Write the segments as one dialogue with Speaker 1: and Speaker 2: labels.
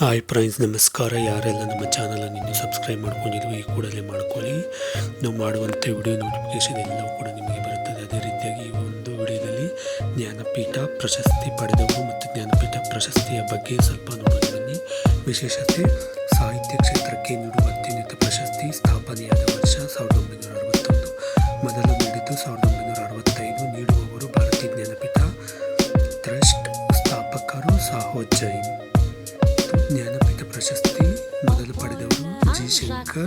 Speaker 1: Hi friends, ನಮಸ್ಕಾರ. ಯಾರೆಲ್ಲ ನಮ್ಮ ಚಾನಲನ್ನು ಇನ್ನೂ ಸಬ್ಸ್ಕ್ರೈಬ್ ಮಾಡ್ಕೊಂಡಿದ್ವಿ ಈ ಕೂಡಲೇ ಮಾಡ್ಕೊಳ್ಳಿ. ನಾವು ಮಾಡುವಂಥ ವಿಡಿಯೋ ನೋಟಿಫಿಕೇಷನ್ ಎಲ್ಲವೂ ಕೂಡ ನಿಮಗೆ ಬರುತ್ತದೆ. ಅದೇ ರೀತಿಯಾಗಿ ಈ ಒಂದು ವಿಡಿಯೋದಲ್ಲಿ ಜ್ಞಾನಪೀಠ ಪ್ರಶಸ್ತಿ ಪಡೆದವರು ಮತ್ತು ಜ್ಞಾನಪೀಠ ಪ್ರಶಸ್ತಿಯ ಬಗ್ಗೆ ಸ್ವಲ್ಪ ಬನ್ನಿ. ವಿಶೇಷತೆ, ಸಾಹಿತ್ಯ ಕ್ಷೇತ್ರಕ್ಕೆ ನೀಡುವ ಅತ್ಯುನ್ನತ ಪ್ರಶಸ್ತಿ ಸ್ಥಾಪನೆಯಾದ ವರ್ಷ ಸಾವಿರದ ಒಂಬೈನೂರ ಅರವತ್ತೊಂದು. ಮೊದಲು ನೀಡಿದ್ದು ಸಾವಿರದ ಒಂಬೈನೂರ ಅರವತ್ತೈದು ನೀಡುವವರು ಭಾರತೀಯ ಜ್ಞಾನಪೀಠ ಟ್ರಸ್ಟ್ ಸ್ಥಾಪಕರು ಸಾಹೋ ಪ್ರಶಸ್ತಿ ಮೊದಲು ಪಡೆದವರು ಜಿ ಶಂಕರ್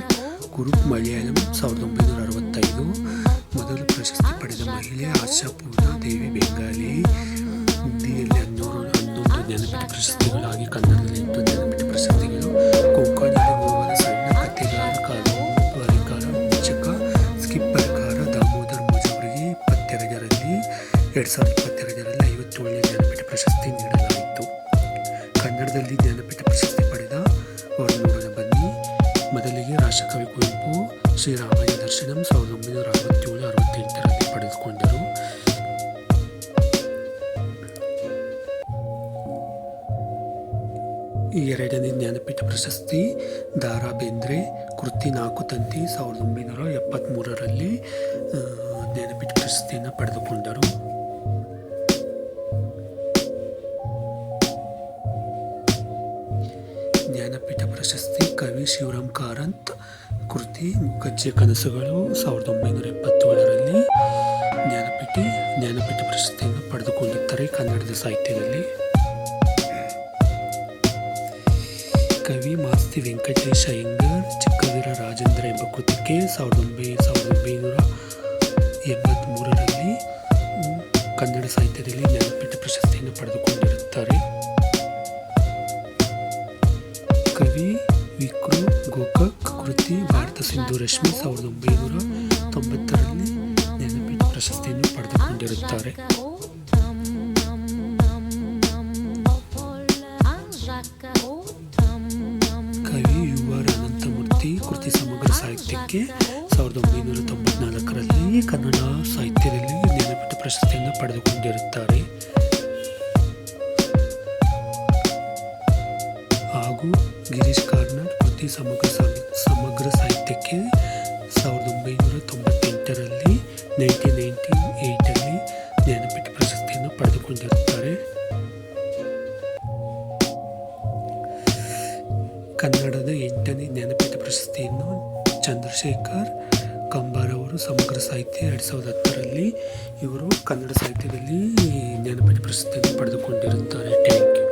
Speaker 1: ಕುರುಪ್ ಮಲಯಾಳಂ ಸಾವಿರದ ಒಂಬೈನೂರ ಅರವತ್ತೈದು. ಮೊದಲು ಪ್ರಶಸ್ತಿ ಪಡೆದ ಮಹಿಳೆ ಆಶಾ ದೇವಿ ಬೆಂಗಾಲಿ. ಹಿಂದಿಯಲ್ಲಿ ಹನ್ನೂರು, ಹನ್ನೊಂದು ಜ್ಞಾನಪೀಠ ಪ್ರಶಸ್ತಿಗಳಾಗಿ ಕನ್ನಡದಲ್ಲಿ ಎಂಟು ಜ್ಞಾನಪೀಠ ಪ್ರಶಸ್ತಿಗಳು ಕೊಂಕಣಿಯಲ್ಲಿ ಗೋವಾದ ಸಣ್ಣ ಕಥೆಗಾರ ಕಾದಂಬರಿಕಾರ ಸ್ಕಿಪ್ಪರ್ ಕಾರ ದಾಮೋದರ್ ಮುಜವರಿಗೆ ಇಪ್ಪತ್ತೆರಡರಲ್ಲಿ, ಎರಡು ಸಾವಿರದ ಇಪ್ಪತ್ತೆರಡರಲ್ಲಿ ಐವತ್ತೇಳನೇ ಜ್ಞಾನಪೀಠ ಪ್ರಶಸ್ತಿ ನೀಡಲಾಯಿತು. ಕನ್ನಡದಲ್ಲಿ ಜ್ಞಾನಪೀಠ ಕುವೆಂಪು ಶ್ರೀರಾಮಾಯಣ ದರ್ಶನಂ ಸಾವಿರದ ಒಂಬೈನೂರ ಅರವತ್ತೇಳು ಅರವತ್ತೆಂಟರಲ್ಲಿ ಪಡೆದುಕೊಂಡರು. ಎರಡನೇ ಜ್ಞಾನಪೀಠ ಪ್ರಶಸ್ತಿ ದಾರಾ ಬೇಂದ್ರೆ ಕೃತಿ ನಾಲ್ಕು ತಂತಿ ಸಾವಿರದ ಒಂಬೈನೂರ ಎಪ್ಪತ್ತ್ಮೂರರಲ್ಲಿ ಜ್ಞಾನಪೀಠ ಪ್ರಶಸ್ತಿಯನ್ನು ಪಡೆದುಕೊಂಡರು. ಜ್ಞಾನಪೀಠ ಪ್ರಶಸ್ತಿ ಕವಿ ಶಿವರಾಮ್ ಕಾರಂತ್ ಕೃತಿ ಮುಖಜ್ಜೆ ಕನಸುಗಳು ಸಾವಿರದ ಒಂಬೈನೂರ ಎಪ್ಪತ್ತೇಳರಲ್ಲಿ ಜ್ಞಾನಪೀಠ ಜ್ಞಾನಪೀಠ ಪ್ರಶಸ್ತಿಯನ್ನು ಪಡೆದುಕೊಂಡಿದ್ದಾರೆ ಕನ್ನಡದ ಸಾಹಿತ್ಯದಲ್ಲಿ. ಕವಿ ಮಾಸ್ತಿ ವೆಂಕಟೇಶ ಅಯ್ಯಂಗರ್ ಚಿಕ್ಕವೀರ ರಾಜೇಂದ್ರ ಎಂಬ ಕೃತಿಗೆ ಸಾವಿರದ ಒಂಬೈ, ಸಾವಿರದ ಒಂಬೈನೂರ ಎಂಬತ್ತ್ಮೂರರಲ್ಲಿ ಕನ್ನಡ ಸಾಹಿತ್ಯದಲ್ಲಿ ಜ್ಞಾನಪೀಠ ಪ್ರಶಸ್ತಿಯನ್ನು ಪಡೆದುಕೊಂಡಿರುತ್ತಾರೆ. ಕೃತಿ ಭಾರತ ಸಿಂಧು ರಶ್ಮಿ ಸಾವಿರದ ಒಂಬೈನೂರ ತೊಂಬತ್ತರಲ್ಲಿ ಜ್ಞಾನಪೀಠ ಪ್ರಶಸ್ತಿಯನ್ನು ಪಡೆದುಕೊಂಡಿರುತ್ತಾರೆ. ಕವಿ ಯು ಆರ್ ಅನಂತಮೂರ್ತಿ ಕೃತಿ ಸಮಗ್ರ ಸಾಹಿತ್ಯಕ್ಕೆ ಸಾವಿರದ ಒಂಬೈನೂರ ತೊಂಬತ್ನಾಲ್ಕರಲ್ಲಿ ಕನ್ನಡ ಸಾಹಿತ್ಯದಲ್ಲಿ ಜ್ಞಾನಪೀಠ ಪ್ರಶಸ್ತಿಯನ್ನು ಪಡೆದುಕೊಂಡಿರುತ್ತಾರೆ. ಹಾಗೂ ಗಿರೀಶ್ ಕೃತಿ ಸಮಗ್ರ ಸಮಗ್ರ ಸಾಹಿತ್ಯಕ್ಕೆ ಸಾವಿರದ ಒಂಬೈನೂರ ತೊಂಬತ್ತೆಂಟರಲ್ಲಿ ನೈನ್ಟೀನ್ ನೈನ್ಟೀನ್ ಏಯ್ಟಲ್ಲಿ ಜ್ಞಾನಪೀಠ ಪ್ರಶಸ್ತಿಯನ್ನು ಪಡೆದುಕೊಂಡಿರುತ್ತಾರೆ. ಕನ್ನಡದ ಎಂಟನೇ ಜ್ಞಾನಪೀಠ ಪ್ರಶಸ್ತಿಯನ್ನು ಚಂದ್ರಶೇಖರ್ ಕಂಬಾರವರು ಸಮಗ್ರ ಸಾಹಿತ್ಯ ಎರಡು ಸಾವಿರದ ಹತ್ತರಲ್ಲಿ ಇವರು ಕನ್ನಡ ಸಾಹಿತ್ಯದಲ್ಲಿ ಜ್ಞಾನಪೀಠ ಪ್ರಶಸ್ತಿಯನ್ನು ಪಡೆದುಕೊಂಡಿರುತ್ತಾರೆ. Thank you